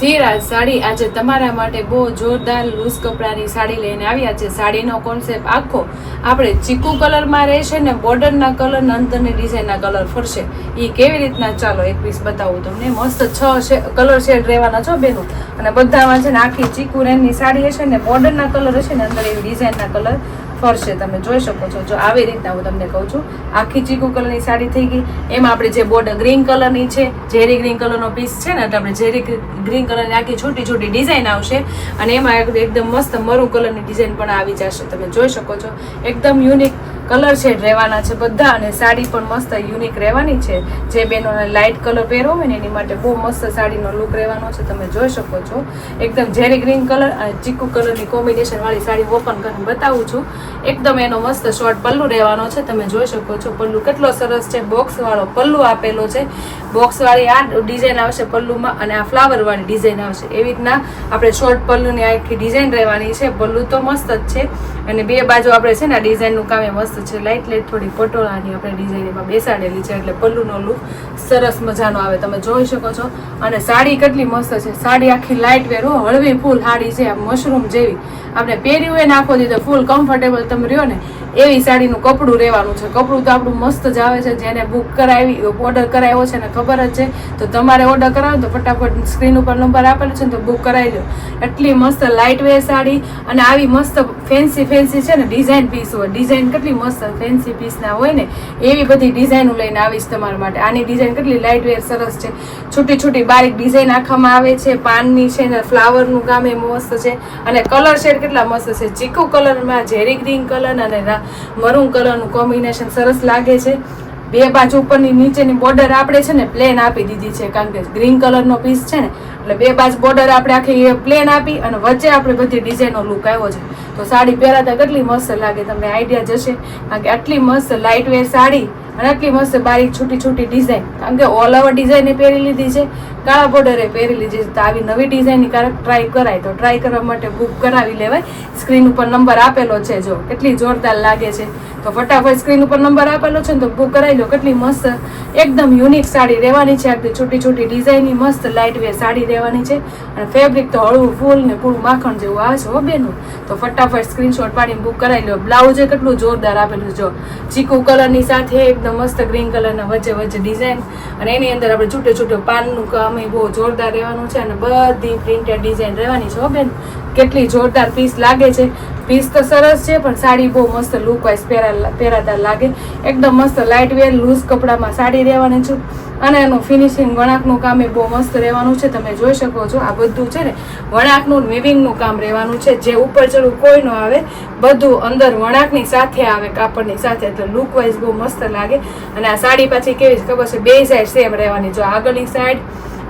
સિરાજ સાડી આજે તમારા માટે બહુ જોરદાર લૂઝ કપડાની સાડી લઈને આવ્યા છે. સાડીનો કોન્સેપ્ટ આખો આપણે ચીકુ કલરમાં રહેશે ને બોર્ડરના કલર ને અંદરની ડિઝાઇનના કલર ફરશે. એ કેવી રીતના? ચાલો એક પીસ બતાવું તમને. મસ્ત છ કલર શેડ રહેવાના છો બેનું. અને બધામાં છે ને આખી ચીકુ રેનની સાડી હશે ને બોર્ડરના કલર હશે ને અંદર એવી ડિઝાઇનના કલર. ફરશે, તમે જોઈ શકો છો. જો આવી રીતના હું તમને કહું છું, આખી ચીકુ કલરની સાડી થઈ ગઈ. એમાં આપણે જે બોર્ડર ગ્રીન કલરની છે, ઝેરી ગ્રીન કલરનો પીસ છે ને, એટલે આપણે ઝેરી ગ્રીન કલરની આખી છોટી છોટી ડિઝાઇન આવશે અને એમાં એકદમ મસ્ત મરૂ કલરની ડિઝાઇન પણ આવી જશે. તમે જોઈ શકો છો. એકદમ યુનિક કલર શેડ રહેવાના છે બધા અને સાડી પણ મસ્ત યુનિક રહેવાની છે. જે બહેનોને લાઇટ કલર પહેરવો હોય ને એની માટે બહુ મસ્ત સાડીનો લુક રહેવાનો છે, તમે જોઈ શકો છો. એકદમ ઝેરી ગ્રીન કલર અને ચીકુ કલરની કોમ્બિનેશન વાળી સાડી ઓપન કરીને બતાવું છું. એકદમ એનો મસ્ત શોર્ટ પલ્લુ રહેવાનો છે, તમે જોઈ શકો છો. પલ્લુ કેટલો સરસ છે બોક્સ વાળો પલ્લુ આપેલો છે. બોક્સ વાળી આ ડિઝાઇન આવશે પલ્લુમાં અને આ ફ્લાવર વાળી ડિઝાઇન આવશે. એવી રીતના આપણે શોર્ટ પલ્લુની આખી ડિઝાઇન રહેવાની છે. પલ્લુ તો મસ્ત જ છે. અને બે બાજુ આપણે છે ને આ ડિઝાઇનનું કામ એ મસ્ત છે. લાઇટ લાઇટ થોડી પટોળાની આપણે ડિઝાઇન એમાં બેસાડેલી છે. એટલે પલ્લુનો લુક સરસ મજાનો આવે. તમે જોઈ શકો છો. અને સાડી કેટલી મસ્ત છે. સાડી આખી લાઇટ વેર હો. હળવી ફૂલ સાડી છે. મશરૂમ જેવી. આપણે પહેર્યું હોય નાખો દીધો ફૂલ કમ્ફર્ટેબલ તમે રહ્યો ને એવી સાડીનું કપડું રહેવાનું છે. કપડું તો આપણું મસ્ત જ આવે છે. જેને બુક કરાવી ઓર્ડર કરાવ્યો છે ને ખબર જ છે. તો તમારે ઓર્ડર કરાવો તો ફટાફટ સ્ક્રીન ઉપર નંબર આપેલો છે ને તો બુક કરાવી લો. એટલી મસ્ત લાઇટ વેર સાડી અને આવી મસ્ત ફેન્સી ફેન્સી છે ને ડિઝાઇન પીસ હોય. ડિઝાઇન કેટલી મસ્ત ફેન્સી પીસના હોય ને. એવી બધી ડિઝાઇનો લઈને આવીશ તમારા માટે. આની ડિઝાઇન કેટલી લાઇટ વેર સરસ છે. છૂટી છૂટી બારીક ડિઝાઇન આખામાં આવે છે. પાનની છે ને ફ્લાવરનું કામ એ મસ્ત છે. અને કલર શેડ કેટલા મસ્ત છે. ચીકુ કલરમાં ઝેરી ગ્રીન કલર અને મરૂન કલરનું કોમ્બિનેશન સરસ લાગે છે. બે બાજુ ઉપરની નીચેની બોર્ડર આપણે છે ને પ્લેન આપી દીધી છે, કારણ કે ગ્રીન કલરનો પીસ છે ને, એટલે બે બાજુ બોર્ડર આપણે આખી પ્લેન આપી અને વચ્ચે આપણે બધી ડિઝાઇનનો લુક આવ્યો છે. તો સાડી પહેરાતા કેટલી મસ્ત લાગે, તમને આઈડિયા જશે કારણ કે આટલી મસ્ત લાઇટ વેર સાડી અને આટલી મસ્ત બારીક છૂટી છૂટી ડિઝાઇન કારણ કે ઓલ ઓવર ડિઝાઇન પહેરી લીધી છે. કાળા બોર્ડરે પહેરી લીધી છે. તો આવી નવી ડિઝાઇનની ક્યારેક ટ્રાય કરાય. તો ટ્રાય કરવા માટે બુક કરાવી લેવાય. સ્ક્રીન ઉપર નંબર આપેલો છે જો. કેટલી જોરદાર લાગે છે. તો ફટાફટ સ્ક્રીન ઉપર નંબર આપેલો છે ને તો બુક કરાવી લો. કેટલી મસ્ત, એકદમ યુનિક સાડી રહેવાની છે. આટલી છૂટી છૂટી ડિઝાઇનની મસ્ત લાઇટ વેર સાડી રહેવાની છે. અને ફેબ્રિક તો હળવું ફૂલ ને પૂરું માખણ જેવું આવે છે હો બેનું. તો ફટાફટ સ્ક્રીનશોટ પાડીને બુક કરાવી લો. બ્લાઉઝે કેટલું જોરદાર આપેલું જો. ચીકુ કલરની સાથે એકદમ મસ્ત ગ્રીન કલરના વચ્ચે વચ્ચે ડિઝાઇન અને એની અંદર આપણે છૂટે છૂટે પાનનું કામ એ બહુ જોરદાર રહેવાનું છે અને બધી પ્રિન્ટેડ ડિઝાઇન રહેવાની છે હો બેન. કેટલી જોરદાર પીસ લાગે છે. પીસ તો સરસ છે, પણ સાડી બહુ મસ્ત લુક વાઇઝ પહેરા પહેરાતા લાગે. એકદમ મસ્ત લાઇટ વેર લૂઝ કપડામાં સાડી રહેવાની છે. અને એનું ફિનિશિંગ વણાકનું કામ એ બહુ મસ્ત રહેવાનું છે. તમે જોઈ શકો છો, આ બધું છે ને વણાકનું વિવિંગનું કામ રહેવાનું છે. જે ઉપર ચડવું કોઈ ન આવે, બધું અંદર વણાકની સાથે આવે, કાપડની સાથે. એટલે લુક વાઇઝ બહુ મસ્ત લાગે. અને આ સાડી પાછી કેવી ખબર છે? બે સાઈડ સેમ રહેવાની. જો આગળની સાઈડ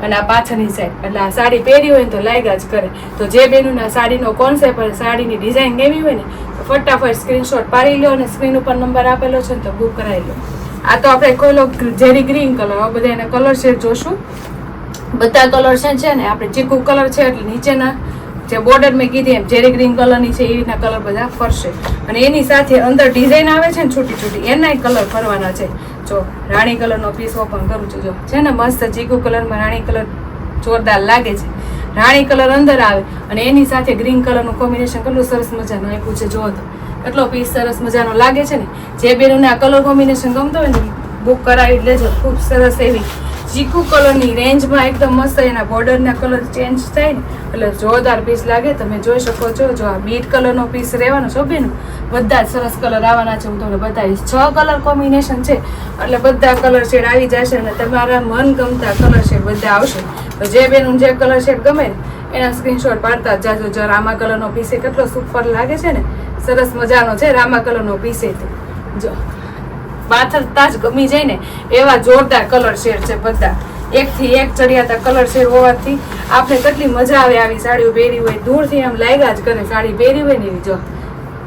અને આ પાછળની સાઈડ એટલે આ સાડી પહેરી હોય ને તો લાગ્યા જ કરે. તો જે બેનુના સાડીનો કોન્સેપ્ટ અને સાડીની ડિઝાઇન કેવી હોય ને, તો ફટાફટ સ્ક્રીનશોટ પાડી લો અને સ્ક્રીન ઉપર નંબર આપેલો છે ને તો બુક કરાવી લો આ તો આપણે કોઈ લોકો ઝેરી ગ્રીન કલર આ બધા એના કલર શેડ જોશું. બધા કલર છે ને આપણે ચીકુ કલર છે એટલે નીચેના જે બોર્ડર મેં કીધી એમ ઝેરી ગ્રીન કલરની છે એ રીતના કલર બધા ફરશે. અને એની સાથે અંદર ડિઝાઇન આવે છે ને છૂટી છૂટી એનાય કલર ફરવાના છે. જો રાણી કલરનો પીસ ઓપન કરું છું, જો છે ને મસ્ત ચીકુ કલરમાં રાણી કલર જોરદાર લાગે છે. રાણી કલર અંદર આવે અને એની સાથે ગ્રીન કલરનું કોમ્બિનેશન કેટલું સરસ મજાનું આપ્યું છે, જો તો. એટલો પીસ સરસ મજાનો લાગે છે ને? જે બેનોને આ કલર કોમ્બિનેશન ગમતો હોય ને બુક કરાવી લેજો. ખૂબ સરસ એવી ચીકુ કલરની રેન્જમાં એકદમ મસ્ત એના બોર્ડરના કલર ચેન્જ થાય ને, એટલે જોરદાર પીસ લાગે. તમે જોઈ શકો છો, જો આ બીટ કલરનો પીસ રહેવાનો છે બધા જ સરસ કલર આવવાના છે. હું તમને બતાવીશ. છ કલર કોમ્બિનેશન છે. એટલે બધા કલર શેડ આવી જશે અને તમારા મનગમતા કલર શેડ બધા આવશે. તો જે બેનું જે કલર શેડ ગમે એના સ્ક્રીનશોટ પાડતા જાજો. જો રામા કલરનો પીસે કેટલો સુપર લાગે છે ને, સરસ મજાનો છે રામા કલરનો પીસે જો. પાથરતા જ ગમી જાય ને એવા જોરદાર કલર શેડ છે બધા. એકથી એક ચડિયાતા કલર શેડ હોવાથી આપણે કેટલી મજા આવે આવી સાડીઓ પહેરી હોય. દૂરથી આમ લાગ્યા જ કરે સાડી પહેરી હોય ને જો.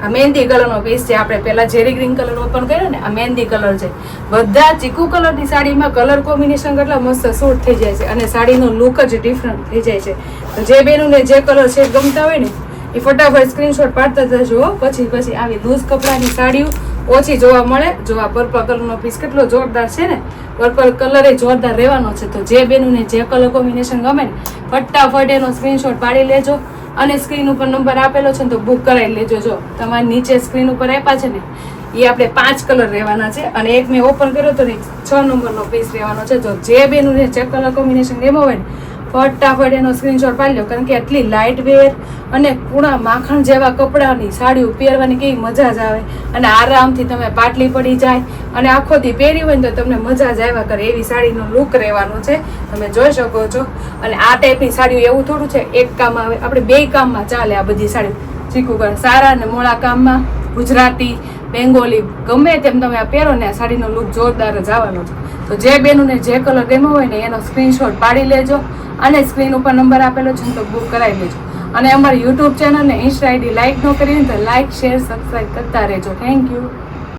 આ મહેંદી કલરનો પીસ છે. આપણે પહેલાં ઝેરી ગ્રીન કલર ઓપન કર્યો ને, આ મહેંદી કલર છે. બધા ચીકુ કલરની સાડીમાં કલર કોમ્બિનેશન કેટલા મસ્ત સૂટ થઈ જાય છે અને સાડીનો લુક જ ડિફરન્ટ થઈ જાય છે. તો જે બેનુંને જે કલર શેડ ગમતા હોય ને, એ ફટાફટ સ્ક્રીનશોટ પાડતા જજો. પછી પછી આવી લૂઝ કપડાની સાડીઓ ઓછી જોવા મળે. જો આ પર્પલ કલરનો પીસ કેટલો જોરદાર છે ને? પર્પલ કલર એ જોરદાર રહેવાનો છે. તો જે બેનુને જે કલર કોમ્બિનેશન ગમે ને, ફટાફટ એનો સ્ક્રીનશોટ પાડી લેજો અને સ્ક્રીન ઉપર નંબર આપેલો છે ને તો બુક કરાવી લેજો. જો, તમારે નીચે સ્ક્રીન ઉપર આપ્યા છે ને, એ આપણે પાંચ કલર રહેવાના છે. અને એક મેં ઓપન કર્યો તો ને, છ નંબરનો પીસ રહેવાનો છે. જો જે બેનુને જે કલર કોમ્બિનેશન ગેમો હોય ને ફટાફટ એનો સ્ક્રીનશોટ પાડી લો કારણ કે આટલી લાઇટ વેર અને પૂણા માખણ જેવા કપડાની સાડીઓ પહેરવાની કેવી મજા જ આવે. અને આરામથી તમે પાટલી પડી જાય અને આખો દી પહેરી હોય ને તો તમને મજા જ આવ્યા કરે એવી સાડીનો લુક રહેવાનો છે. તમે જોઈ શકો છો. અને આ ટાઈપની સાડીઓ એવું થોડું છે, એક કામ આવે. આપણે બે કામમાં ચાલે આ બધી સાડીઓ. ચીકુ સારા અને મોળા કામમાં ગુજરાતી બેંગોલી ગમે તેમ તમે આ પહેરો ને આ સાડીનો લુક જોરદાર જ આવવાનો છે. તો જે બેનુને જે કલર ગમ્યો હોય ને એનો સ્ક્રીનશોટ પાડી લેજો અને સ્ક્રીન ઉપર નંબર આપેલો છે તો બુક કરાવી લેજો અને અમારી યુટ્યુબ ચેનલ ને ઇન્સ્ટા આઈડી લાઈક ન કરીને તો લાઈક શેર સબસ્ક્રાઈબ કરતા રહેજો. Thank you